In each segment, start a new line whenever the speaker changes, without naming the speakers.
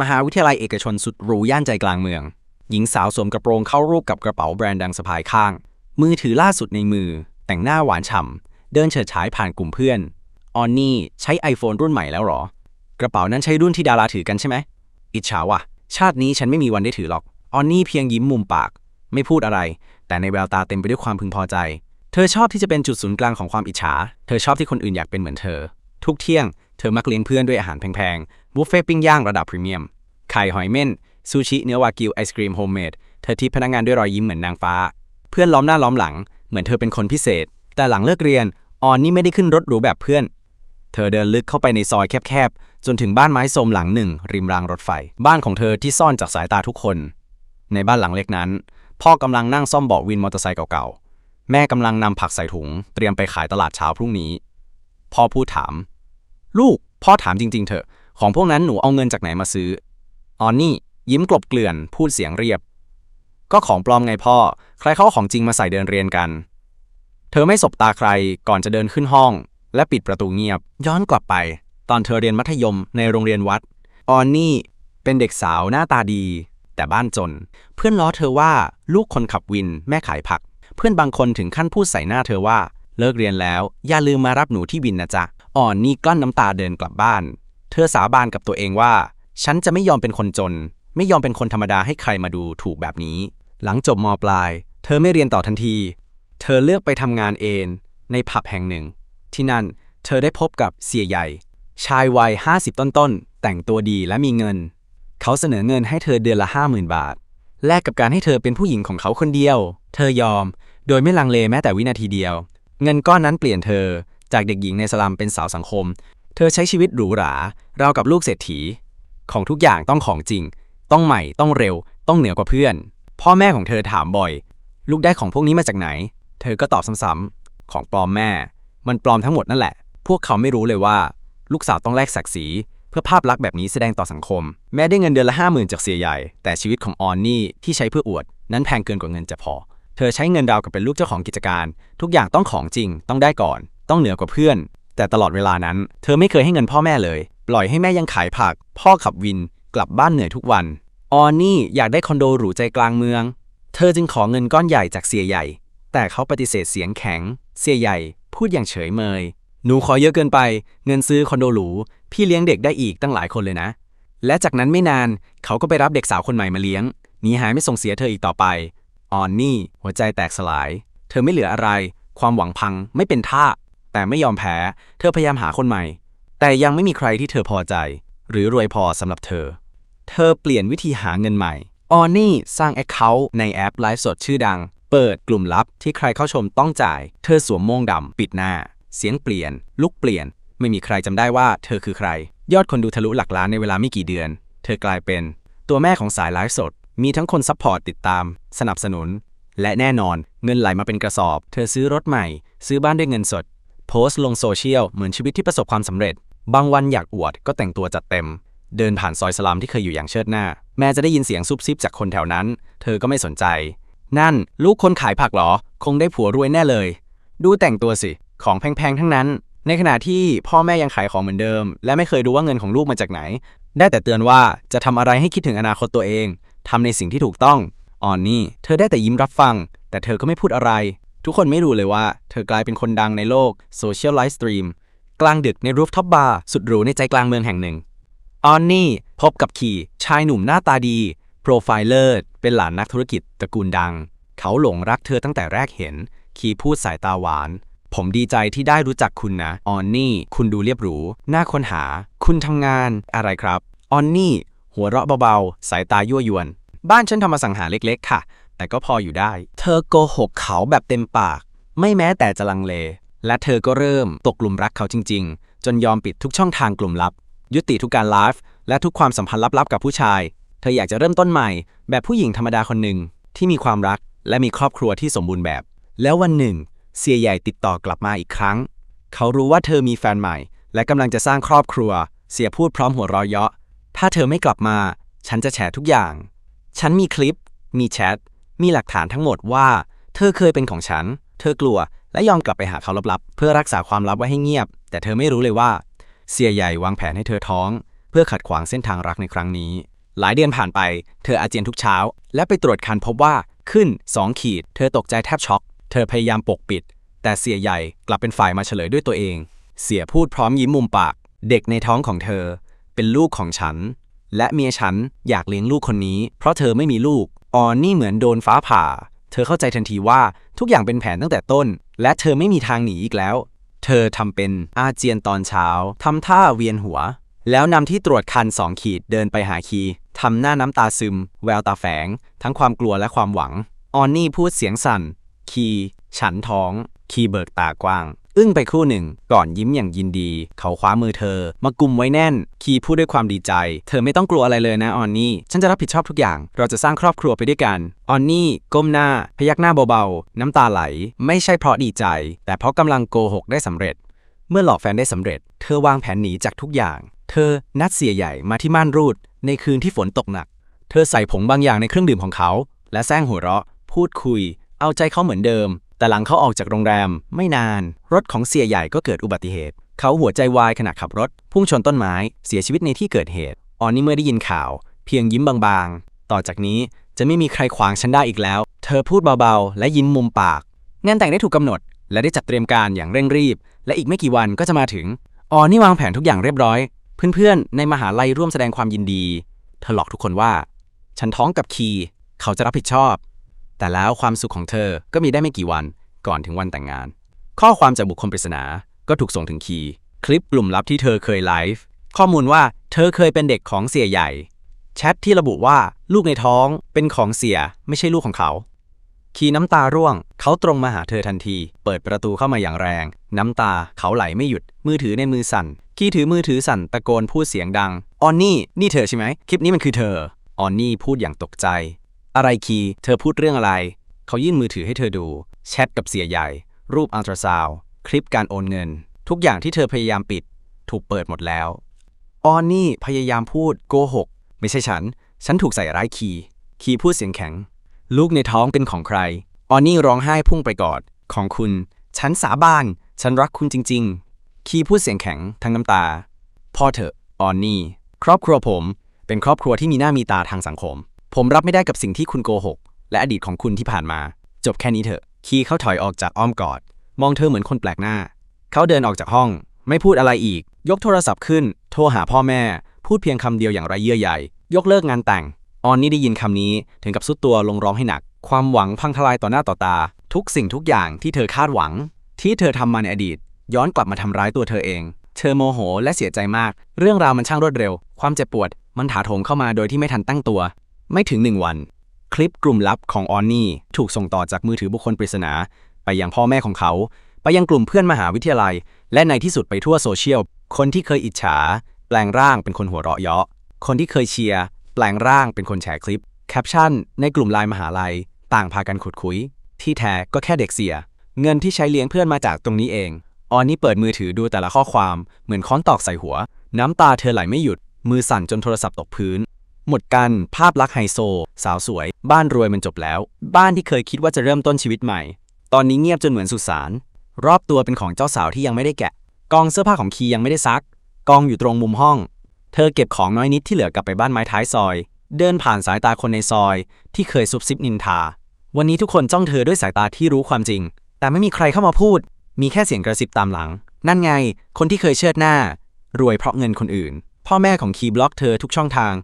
มหาวิทยาลัยเอกชนสุดหรูย่านใจกลางเมือง หญิงสาวสวมกระโปรงเข้ารูปกับกระเป๋าแบรนด์ดังสะพายข้าง มือถือล่าสุดในมือ แต่งหน้าหวานฉ่ำ เดินเฉิดฉายผ่านกลุ่มเพื่อน ออนนี่ใช้ iPhone รุ่นใหม่แล้วหรอ กระเป๋านั้นใช้รุ่นที่ดาราถือกันใช่ไหม อิจฉาว่ะ ชาตินี้ฉันไม่มีวันได้ถือหรอก ออนนี่เพียงยิ้มมุมปาก ไม่พูดอะไร แต่ในแววตาเต็มไปด้วยความพึงพอใจ เธอชอบที่จะเป็นจุดศูนย์กลางของความอิจฉา เธอชอบที่คนอื่นอยากเป็นเหมือนเธอ ทุกเที่ยง เธอมักเลี้ยงเพื่อนด้วยอาหารแพง บุฟเฟ่ต์ปิ้งย่างระดับพรีเมียม ไข่หอยเม่น ซูชิเนื้อวากิวไอศกรีมโฮมเมด เธอทิปพนักงานด้วยรอยยิ้มเหมือนนางฟ้า เพื่อนล้อมหน้าล้อมหลัง เหมือนเธอเป็นคนพิเศษ แต่หลังเลิกเรียน ออนนี่ไม่ได้ขึ้นรถหรูแบบเพื่อน เธอเดินลึกเข้าไปในซอยแคบๆ จนถึงบ้านไม้โทรมหลังหนึ่ง ริมรางรถไฟ บ้านของเธอที่ซ่อนจากสายตาทุกคน ในบ้านหลังเล็กนั้น พ่อกำลังนั่งซ่อมเบาะวินมอเตอร์ไซค์เก่าๆ แม่กำลังนำผักใส่ถุง เตรียมไปขายตลาดเช้าพรุ่งนี้ พ่อพูดถาม ลูก พ่อถามจริง ๆ เถอะ ของพวกนั้นหนูเอาเงินจากไหนมาซื้อ ออนนี่ยิ้มกลบเกลื่อน พูดเสียงเรียบ ก็ของปลอมไงพ่อ ใครเขาเอาของจริงมาใส่เดินเรียนกัน เธอไม่สบตาใครก่อนจะเดินขึ้นห้อง และปิดประตูเงียบ ย้อนกลับไป ตอนเธอเรียนมัธยมในโรงเรียนวัด ออนนี่เป็นเด็กสาวหน้าตาดี แต่บ้านจน เพื่อนล้อเธอว่าลูกคนขับวินแม่ขายผัก เพื่อนบางคนถึงขั้นพูดใส่หน้าเธอว่า เลิกเรียนแล้ว อย่าลืมมารับหนูที่วินนะจ๊ะอ่อนนี่กลั้นน้ำตาเดินกลับบ้าน เธอสาบานกับตัวเองว่า ฉันจะไม่ยอมเป็นคนจน ไม่ยอมเป็นคนธรรมดาให้ใครมาดูถูกแบบนี้ หลังจบมปลาย เธอไม่เรียนต่อทันที เธอเลือกไปทำงานเองในผับแห่งหนึ่ง ที่นั่นเธอได้พบกับเสียใหญ่ ชายวัย 50 ต้นๆ แต่งตัวดีและมีเงิน เขาเสนอเงินให้เธอเดือนละ 50,000 บาท แลกกับการให้เธอเป็นผู้หญิงของเขาคนเดียว เธอยอม โดยไม่ลังเลแม้แต่วินาทีเดียว เงินก้อนนั้นเปลี่ยนเธอจากเด็กหญิงในสลัมเป็นสาวสังคม เธอใช้ชีวิตหรูหราเรากับลูกเศรษฐี ของทุกอย่างต้องของจริง ต้องใหม่ต้องเร็ว ต้องเหนือกว่าเพื่อน พ่อแม่ของเธอถามบ่อย ลูกได้ของพวกนี้มาจากไหน เธอก็ตอบซ้ำๆของปลอมแม่ มันปลอมทั้งหมดนั่นแหละ พวกเขาไม่รู้เลยว่า ลูกสาวต้องแลกศักดิ์ศรีเพื่อภาพลักษณ์แบบนี้แสดงต่อสังคม แม้ได้เงินเดือนละห้าหมื่นจากเสียใหญ่ แต่ชีวิตของออนนี่ที่ใช้เพื่ออวด นั้นแพงเกินกว่าเงินจะพอ เธอใช้เงินดาวกับเป็นลูกเจ้าของกิจการ ทุกอย่างต้องของจริง ต้องได้ก่อน ต้องเหนือกว่าเพื่อน แต่ตลอดเวลานั้น เธอไม่เคยให้เงินพ่อแม่เลย ปล่อยให้แม่ยังขายผัก พ่อขับวิน กลับบ้านเหนื่อยทุกวัน ออนนี่อยากได้คอนโดหรูใจกลางเมือง เธอจึงขอเงินก้อนใหญ่จากเสียใหญ่ แต่เขาปฏิเสธเสียงแข็ง เสียใหญ่ พูดอย่างเฉยเมย หนูขอเยอะเกินไป เงินซื้อคอนโดหรู พี่เลี้ยงเด็กได้อีกตั้งหลายคนเลยนะ และจากนั้นไม่นาน เขาก็ไปรับเด็กสาวคนใหม่มาเลี้ยง หนีหายไม่ส่งเสียเธออีกต่อไป ออนนี่ หัวใจแตกสลาย เธอไม่เหลืออะไร ความหวังพัง ไม่เป็นท่า แต่ไม่ยอมแพ้ เธอพยายามหาคนใหม่ แต่ยังไม่มีใครที่เธอพอใจ หรือรวยพอสำหรับเธอ เธอเปลี่ยนวิธีหาเงินใหม่ออนนี่สร้างแอคเคาท์ในแอปไลฟ์สดชื่อดัง เปิดกลุ่มลับที่ใครเข้าชมต้องจ่าย เธอสวมโม่งดำปิดหน้า เสียงเปลี่ยน ลุกเปลี่ยน ไม่มีใครจำได้ว่าเธอคือใคร ยอดคนดูทะลุหลักล้านในเวลาไม่กี่เดือน เธอกลายเป็น ตัวแม่ของสายไลฟ์สด มีทั้งคนซัพพอร์ตติดตาม สนับสนุน และแน่นอน เงินไหลมาเป็นกระสอบ เธอซื้อรถใหม่ ซื้อบ้านด้วยเงินสด โพสต์ลงโซเชียลเหมือนชีวิตที่ประสบความสำเร็จ บางวันอยากอวดก็แต่งตัวจัดเต็ม เดินผ่านซอยสลามที่เคยอยู่อย่างเชิดหน้า แม้จะได้ยินเสียงซุบซิบจากคนแถวนั้น เธอก็ไม่สนใจ นั่น ลูกคนขายผักหรอ คงได้ผัวรวยแน่เลย ดูแต่งตัวสิ ของแพงๆทั้งนั้น ในขณะที่พ่อแม่ยังขายของเหมือนเดิม และไม่เคยรู้ว่าเงินของลูกมาจากไหน ได้แต่เตือนว่าจะทำอะไรให้คิดถึงอนาคตตัวเองทำในสิ่งที่ถูกต้องอ่อนนี่ เธอได้แต่ยิ้มรับฟัง แต่เธอก็ไม่พูดอะไร ทุกคนไม่รู้เลยว่า เธอกลายเป็นคนดังในโลกโซเชียลไลฟ์สตรีมกลางดึกในรูฟท็อปบาร์สุดหรูในใจกลางเมืองแห่งหนึ่ง ออนนี่พบกับขี่ชายหนุ่มหน้าตาดี โปรไฟล์เลอร์เป็นหลานนักธุรกิจตระกูลดัง เขาหลงรักเธอตั้งแต่แรกเห็น คีพูดสายตาหวาน ผมดีใจที่ได้รู้จักคุณนะ ออนนี่ คุณดูเรียบหรู น่าค้นหา คุณทำงานอะไรครับ ออนนี่ หัวเราะเบาๆ สายตายั่วยวน บ้านฉันทำมาสังหาเล็กๆ ค่ะ แต่ก็พออยู่ได้ เธอโกหกเขาแบบเต็มปาก ไม่แม้แต่จะลังเล และเธอก็เริ่มตกกลุ่มรักเขาจริง ๆ จนยอมปิดทุกช่องทางกลุ่มลับ ยุติทุกการไลฟ์และทุกความสัมพันธ์ลับๆกับผู้ชาย เธออยากจะเริ่มต้นใหม่ แบบผู้หญิงธรรมดาคนหนึ่งที่มีความรักและมีครอบครัวที่สมบูรณ์แบบ แล้ววันหนึ่ง เสียใหญ่ติดต่อกลับมาอีกครั้ง เขารู้ว่าเธอมีแฟนใหม่ และกำลังจะสร้างครอบครัว เสียพูดพร้อมหัวเราะเยาะ ถ้าเธอไม่กลับมา ฉันจะแฉทุกอย่าง ฉันมีคลิป มีแชท มีหลักฐานทั้งหมดว่า เธอเคยเป็นของฉัน เธอกลัวและยอมกลับไปหาเขาลับๆ เพื่อรักษาความลับไว้ให้เงียบ แต่เธอไม่รู้เลยว่า เสียใหญ่วางแผนให้เธอท้อง เพื่อขัดขวางเส้นทางรักในครั้งนี้ หลายเดือนผ่านไป เธออาเจียนทุกเช้า และไปตรวจคันพบว่าขึ้น 2 ขีด เธอตกใจแทบช็อก เธอพยายามปกปิด แต่เสียใหญ่กลับเป็นฝ่ายมาเฉลยด้วยตัวเอง เสียพูดพร้อมยิ้มมุมปาก เด็กในท้องของเธอ เป็นลูกของฉัน และเมียฉันอยากเลี้ยงลูกคนนี้ เพราะเธอไม่มีลูก ออนนี่เหมือนโดนฟ้าผ่า เธอเข้าใจทันทีว่าทุกอย่างเป็นแผนตั้งแต่ต้น และเธอไม่มีทางหนีอีกแล้ว เธอทำเป็นอาเจียนตอนเช้าทำท่าเวียนหัว แล้วนำที่ตรวจคันสองขีดเดินไปหาคีทำหน้าน้ำตาซึม แววตาแฝง ทั้งความกลัวและความหวัง ออนนี่พูดเสียงสั่น คี ฉันท้อง คีเบิกตากว้าง อึ้งไปครู่หนึ่ง ก่อนยิ้มอย่างยินดี เขาคว้ามือเธอ มากุมไว้แน่น คีพูดด้วยความดีใจ เธอไม่ต้องกลัวอะไรเลยนะออนนี่ ฉันจะรับผิดชอบทุกอย่าง เราจะสร้างครอบครัวไปด้วยกัน ออนนี่ ก้มหน้า พยักหน้าเบาๆ น้ำตาไหล ไม่ใช่เพราะดีใจ แต่เพราะกำลังโกหกได้สำเร็จ เมื่อหลอกแฟนได้สำเร็จ เธอวางแผนหนีจากทุกอย่าง เธอนัดเสียใหญ่มาที่ม่านรูด ในคืนที่ฝนตกหนัก เธอใส่ผงบางอย่างในเครื่องดื่มของเขา และแซงหัวเราะ พูดคุย เอาใจเขาเหมือนเดิม แต่หลังเขาออกจากโรงแรมไม่นาน รถของเสียใหญ่ก็เกิดอุบัติเหตุ เขาหัวใจวายขณะขับรถ พุ่งชนต้นไม้เสียชีวิตในที่เกิดเหตุ ออนนี่เมื่อได้ยินข่าว เพียงยิ้มบางๆ ต่อจากนี้จะไม่มีใครขวางฉันได้อีกแล้ว เธอพูดเบาๆ และยิ้มมุมปาก งานแต่งได้ถูกกำหนด และได้จัดเตรียมการอย่างเร่งรีบ และอีกไม่กี่วันก็จะมาถึง ออนนี่วางแผนทุกอย่างเรียบร้อย เพื่อนๆ ในมหาลัยร่วมแสดงความยินดี เธอหลอกทุกคนว่า ฉันท้องกับคี เขาจะรับผิดชอบ แต่แล้วความสุขของเธอก็มีได้ไม่กี่วันก่อนถึงวันแต่งงาน ข้อความจากบุคคลปริศนาก็ถูกส่งถึงคีคลิปกลุ่มลับที่เธอเคยไลฟ์ข้อมูลว่าเธอเคยเป็นเด็กของเสียใหญ่ แชทที่ระบุว่าลูกในท้องเป็นของเสียไม่ใช่ลูกของเขา คีน้ำตาร่วง เขาตรงมาหาเธอทันที เปิดประตูเข้ามาอย่างแรง น้ำตาเขาไหลไม่หยุด มือถือในมือสั่น คีถือมือถือสั่นตะโกนพูดเสียงดัง ออนนี่ นี่เธอใช่ไหม คลิปนี้มันคือเธอ ออนนี่พูดอย่างตกใจ อะไรคีเธอพูดเรื่องอะไร เขายื่นมือถือให้เธอดู แชทกับเสียใหญ่ รูปอัลตราซาวคลิปการโอนเงิน ทุกอย่างที่เธอพยายามปิด ถูกเปิดหมดแล้วออนนี่พยายามพูดโกหก ไม่ใช่ฉัน ฉันถูกใส่ร้ายคีคีพูดเสียงแข็ง ลูกในท้องเป็นของใคร ออนนี่ร้องไห้พุ่งไปกอด ของคุณ ฉันสาบาน ฉันรักคุณจริง ๆ คีพูดเสียงแข็งทั้งน้ำตา พ่อเถอะ ออนนี่ ครอบครัวผม เป็นครอบครัวที่มีหน้ามีตาทางสังคม ผมรับไม่ได้กับสิ่งที่คุณโกหก และอดีตของคุณที่ผ่านมา จบแค่นี้เถอะ คีเขาถอยออกจากอ้อมกอด มองเธอเหมือนคนแปลกหน้า เขาเดินออกจากห้อง ไม่พูดอะไรอีก ยกโทรศัพท์ขึ้น โทรหาพ่อแม่ พูดเพียงคำเดียวอย่างไรเยื่อใยยกเลิกงานแต่ง ออนนี่ได้ยินคำนี้ถึงกับสุดตัวลงร้องให้หนัก ความหวังพังทลายต่อหน้าต่อตา ทุกสิ่งทุกอย่างที่เธอคาดหวัง ที่เธอทำมาในอดีต ย้อนกลับมาทำร้ายตัวเธอเอง เธอโมโหและเสียใจมาก เรื่องราวมันช่างรวดเร็ว ความเจ็บปวด มันถาโถมเข้ามาโดยที่ไม่ทันตั้งตัว ไม่ถึงหนึ่งวัน คลิปกลุ่มลับของออนนี่ถูกส่งต่อจากมือถือบุคคลปริศนา ไปยังพ่อแม่ของเขา ไปยังกลุ่มเพื่อนมหาวิทยาลัย และในที่สุดไปทั่วโซเชียล คนที่เคยอิจฉา แปลงร่างเป็นคนหัวเราะเยาะ คนที่เคยเชียร์แปลงร่างเป็นคนแชร์คลิป แคปชั่น ในกลุ่มไลน์มหาลัย ต่างพากันขุดคุย ที่แท้ก็แค่เด็กเสีย เงินที่ใช้เลี้ยงเพื่อนมาจากตรงนี้เอง ออนนี่เปิดมือถือดูแต่ละข้อความเหมือนค้อนตอกใส่หัว น้ำตาเธอไหลไม่หยุด มือสั่นจนโทรศัพท์ตกพื้น หมดกัน ภาพลักษณ์ไฮโซ สาวสวย บ้านรวยมันจบแล้ว บ้านที่เคยคิดว่าจะเริ่มต้นชีวิตใหม่ ตอนนี้เงียบจนเหมือนสุสาน รอบตัวเป็นของเจ้าสาวที่ยังไม่ได้แกะ กองเสื้อผ้าของคียังไม่ได้ซัก กองอยู่ตรงมุมห้อง เธอเก็บของน้อยนิดที่เหลือกลับไปบ้านไม้ท้ายซอย เดินผ่านสายตาคนในซอย ที่เคยซุบซิบนินทา วันนี้ทุกคนจ้องเธอด้วยสายตาที่รู้ความจริง แต่ไม่มีใครเข้ามาพูด มีแค่เสียงกระซิบตามหลัง นั่นไง คนที่เคยเชิดหน้า รวยเพราะเงินคนอื่น พ่อแม่ของคีบล็อกเธอทุกช่องทาง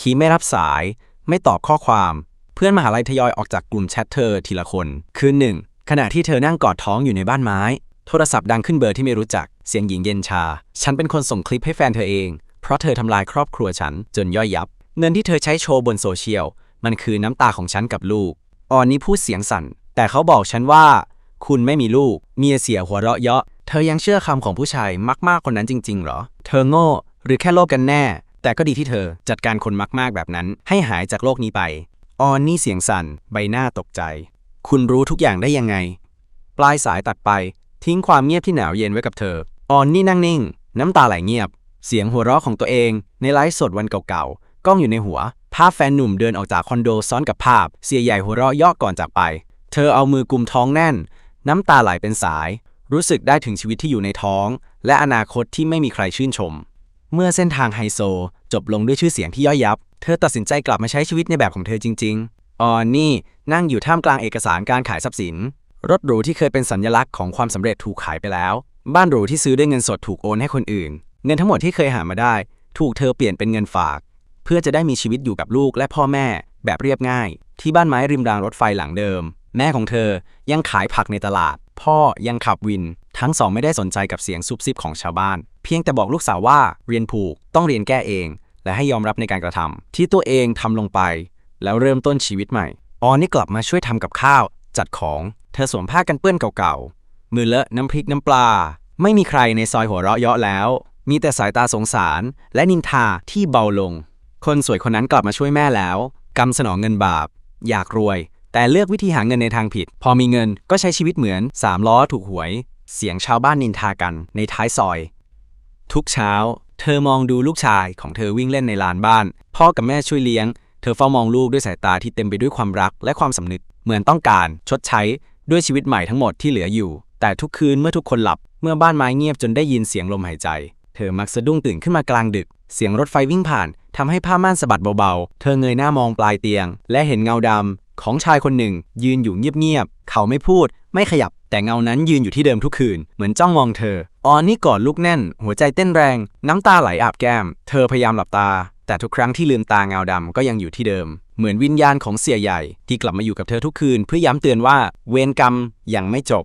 คีไม่รับสาย ไม่ตอบข้อความ เพื่อนมหาลัยทยอยออกจากกลุ่มแชทเธอทีละคน คืนหนึ่ง ขณะที่เธอนั่งกอดท้องอยู่ในบ้านไม้ โทรศัพท์ดังขึ้นเบอร์ที่ไม่รู้จัก เสียงหญิงเย็นชา ฉันเป็นคนส่งคลิปให้แฟนเธอเอง เพราะเธอทำลายครอบครัวฉันจนย่อยยับ เงินที่เธอใช้โชว์บนโซเชียล มันคือน้ำตาของฉันกับลูก ออนนี่พูดเสียงสั่น แต่เขาบอกฉันว่า คุณไม่มีลูก เมียเสียหัวเราะเยาะ เธอยังเชื่อคำของผู้ชายมากๆคนนั้นจริง ๆ เหรอ เธอโง่ หรือแค่โลภกันแน่ แต่ก็ดีที่เธอจัดการคนมากๆแบบนั้น ให้หายจากโลกนี้ไป ออนนี่เสียงสั่น ใบหน้าตกใจ คุณรู้ทุกอย่างได้ยังไง ปลายสายตัดไป ทิ้งความเงียบที่หนาวเย็นไว้กับเธอ ออนนี่นั่งนิ่ง น้ำตาไหลเงียบ เสียงหัวเราะของตัวเองในไลฟ์สดวันเก่าๆ กล้องอยู่ในหัว ภาพแฟนหนุ่มเดินออกจากคอนโดซ้อนกับภาพ เสียใหญ่หัวเราะยาะก่อนจากไป เธอเอามือกุมท้องแน่น น้ำตาไหลเป็นสาย รู้สึกได้ถึงชีวิตที่อยู่ในท้อง และอนาคตที่ไม่มีใครชื่นชม เมื่อเส้นทางไฮโซ จบลงด้วยชื่อเสียงที่ย่อยยับ เธอตัดสินใจกลับมาใช้ชีวิตในแบบของเธอจริง ๆ ออนนี่นั่งอยู่ท่ามกลางเอกสารการขายทรัพย์สิน รถหรูที่เคยเป็นสัญลักษณ์ของความสำเร็จถูกขายไปแล้ว บ้านหรูที่ซื้อด้วยเงินสดถูกโอนให้คนอื่น เงินทั้งหมดที่เคยหามาได้ ถูกเธอเปลี่ยนเป็นเงินฝาก เพื่อจะได้มีชีวิตอยู่กับลูกและพ่อแม่ แบบเรียบง่าย ที่บ้านไม้ริมรางรถไฟหลังเดิม แม่ของเธอยังขายผักในตลาด พ่อยังขับวิน ทั้งสองไม่ได้สนใจกับเสียงซุบซิบของชาวบ้าน เพียงแต่บอกลูกสาวว่าเรียนผูกต้องเรียนแก้เอง และให้ยอมรับในการกระทำที่ตัวเองทำลงไป แล้วเริ่มต้นชีวิตใหม่ออนนี่กลับมาช่วยทำกับข้าว จัดของ เธอสวมผ้ากันเปื้อนเก่าๆ มือเลอะน้ำพริกน้ำปลา ไม่มีใครในซอยหัวเราะเยาะแล้ว มีแต่สายตาสงสารและนินทาที่เบาลง คนสวยคนนั้นกลับมาช่วยแม่แล้วกำสนองเงินบาป อยากรวย แต่เลือกวิธีหาเงินในทางผิด พอมีเงินก็ใช้ชีวิตเหมือนสามล้อถูกหวย เสียงชาวบ้านนินทากันในท้ายซอย ทุกเช้า เธอมองดูลูกชายของเธอวิ่งเล่นในลานบ้าน พ่อกับแม่ช่วยเลี้ยง เธอเฝ้ามองลูกด้วยสายตาที่เต็มไปด้วยความรักและความสำนึก เหมือนต้องการ ชดใช้ด้วยชีวิตใหม่ทั้งหมดที่เหลืออยู่ แต่ทุกคืนเมื่อทุกคนหลับ เมื่อบ้านไม้เงียบจนได้ยินเสียงลมหายใจ เธอมักสะดุ้งตื่นขึ้นมากลางดึก เสียงรถไฟวิ่งผ่านทำให้ผ้าม่านสะบัดเบาๆ เธอเงยหน้ามองปลายเตียง และเห็นเงาดำของชายคนหนึ่ง ยืนอยู่เงียบๆ เขาไม่พูด ไม่ขยับ แต่เงานั้นยืนอยู่ที่เดิมทุกคืน เหมือนจ้องมองเธอ ออนนี่กอดลูกแน่น หัวใจเต้นแรง น้ำตาไหลอาบแก้ม เธอพยายามหลับตา แต่ทุกครั้งที่ลืมตาเงาดำก็ยังอยู่ที่เดิม เหมือนวิญญาณของเสียใหญ่ ที่กลับมาอยู่กับเธอทุกคืน เพื่อย้ำเตือนว่า เวรกรรมยังไม่จบ